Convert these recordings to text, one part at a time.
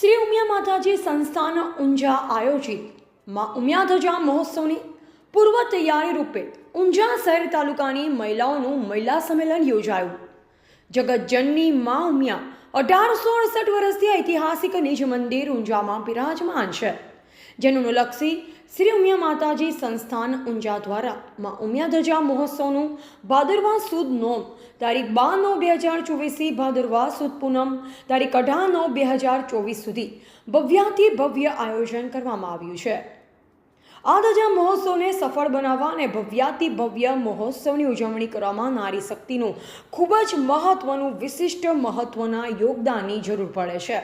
શ્રી ઉમિયા માતાજી સંસ્થાન ઊંઝા આયોજિતમાં ઉમિયા ધજા મહોત્સવની પૂર્વ તૈયારી રૂપે ઊંઝા શહેર તાલુકાની મહિલાઓનું મહિલા સંમેલન યોજાયું. જગતજનની માં ઉમિયા અઢારસો અડસઠ વર્ષથી ઐતિહાસિક નિજ મંદિર ઊંઝામાં બિરાજમાન છે. જેનું લક્ષી શ્રી ઉમિયા માતાજી સંસ્થાન ઊંઝા દ્વારા માં ઉમિયા ધજા મહોત્સવનું ભાદરવા સુદ નોમ, તારીખ બાર નવ બે હજાર ચોવીસથી ભાદરવા સુદ પૂનમ, તારીખ અઢાર નવ બે હજાર ચોવીસ સુધી ભવ્યાથી ભવ્ય આયોજન કરવામાં આવ્યું છે. આ ધજા મહોત્સવને સફળ બનાવવા અને ભવ્યાતિ ભવ્ય મહોત્સવની ઉજવણી કરવામાં નારી શક્તિનું ખૂબ જ મહત્વનું, વિશિષ્ટ મહત્વના યોગદાનની જરૂર પડે છે.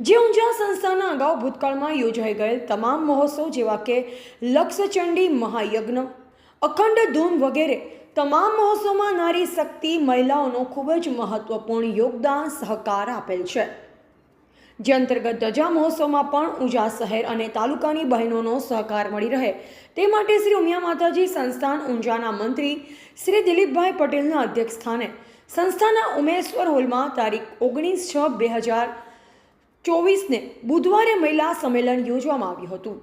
જે ઊંઝા સંસ્થાના અગાઉ ભૂતકાળમાં યોજાઈ ગયેલ તમામ મહોત્સવ જેવા કે લક્ષચંડી મહાયજ્ઞ, અખંડ ધૂમ વગેરે, તમામ મહોત્સવમાં નારી શક્તિ મહિલાઓનો ખૂબ જ મહત્વપૂર્ણ યોગદાન, સહકાર આપેલ છે. જે અંતર્ગત ધજા મહોત્સવમાં પણ ઊંઝા શહેર અને તાલુકાની બહેનોનો સહકાર મળી રહે તે માટે શ્રી ઉમિયા માતાજી સંસ્થાન ઊંઝાના મંત્રી શ્રી દિલીપભાઈ પટેલના અધ્યક્ષ સ્થાને સંસ્થાના ઉમેશ્વર હોલમાં તારીખ ઓગણીસ છ બે હજાર ચોવીસને બુધવારે મહિલા સંમેલન યોજવામાં આવ્યું હતું,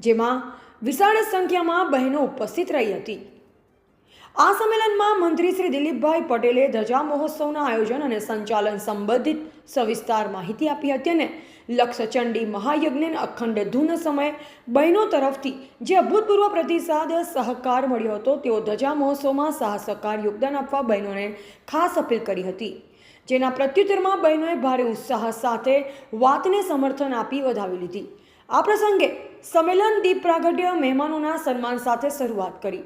જેમાં વિશાળ સંખ્યામાં બહેનો ઉપસ્થિત રહી હતી. આ સંમેલનમાં મંત્રી શ્રી દિલીપભાઈ પટેલે ધજા મહોત્સવના આયોજન અને સંચાલન સંબંધિત સવિસ્તાર માહિતી આપી હતી અને લક્ષચંડી મહાયજ્ઞને અખંડ ધૂન સમયે બહેનો તરફથી જે અભૂતપૂર્વ પ્રતિસાદ સહકાર મળ્યો હતો, તેઓ ધજા મહોત્સવમાં સાહસકાર યોગદાન આપવા બહેનોને ખાસ અપીલ કરી હતી. જેના પ્રત્યુત્તરમાં બહેનોએ ભારે ઉત્સાહ સાથે વાતને સમર્થન આપી વધાવી લીધી. આ પ્રસંગે સંમેલન દીપ પ્રાગટ્ય મહેમાનોના સન્માન સાથે શરૂઆત કરી.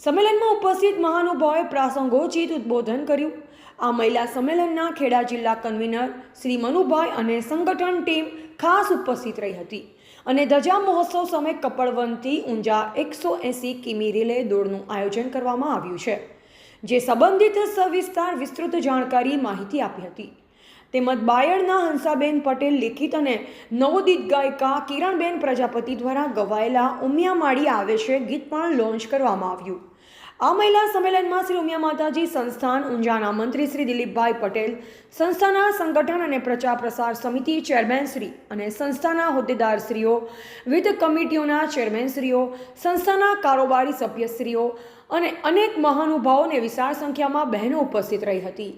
સંમેલનમાં ઉપસ્થિત મહાનુભાવોએ પ્રાસંગોચિત ઉદ્બોધન કર્યું. આ મહિલા સંમેલનના ખેડા જિલ્લા કન્વીનર શ્રી મનુભાઈ અને સંગઠન ટીમ ખાસ ઉપસ્થિત રહી હતી અને ધજા મહોત્સવ સમયે કપડવનથી ઊંઝા એકસો એંસી કિમી રિલે દોડનું આયોજન કરવામાં આવ્યું છે. જે સંબંધિત સવિસ્તાર વિસ્તૃત જાણકારી માહિતી આપી હતી. તેમજ બાયડના હંસાબેન પટેલ લિખિત અને નવોદિત ગાયિકા કિરણબેન પ્રજાપતિ દ્વારા ગવાયેલા ઉમિયા માળી આવે છે ગીત પણ લોન્ચ કરવામાં આવ્યું. આ મહિલા સંમેલનમાં શ્રી ઉમિયા માતાજી સંસ્થાન ઊંઝાના મંત્રી શ્રી દિલીપભાઈ પટેલ, સંસ્થાના સંગઠન અને પ્રચાર પ્રસાર સમિતિ ચેરમેનશ્રી અને સંસ્થાના હોદ્દેદારશ્રીઓ વિવિધ કમિટીઓના ચેરમેનશ્રીઓ સંસ્થાના કારોબારી સભ્યશ્રીઓ અને અનેક મહાનુભાવોને વિશાળ સંખ્યામાં બહેનો ઉપસ્થિત રહી હતી.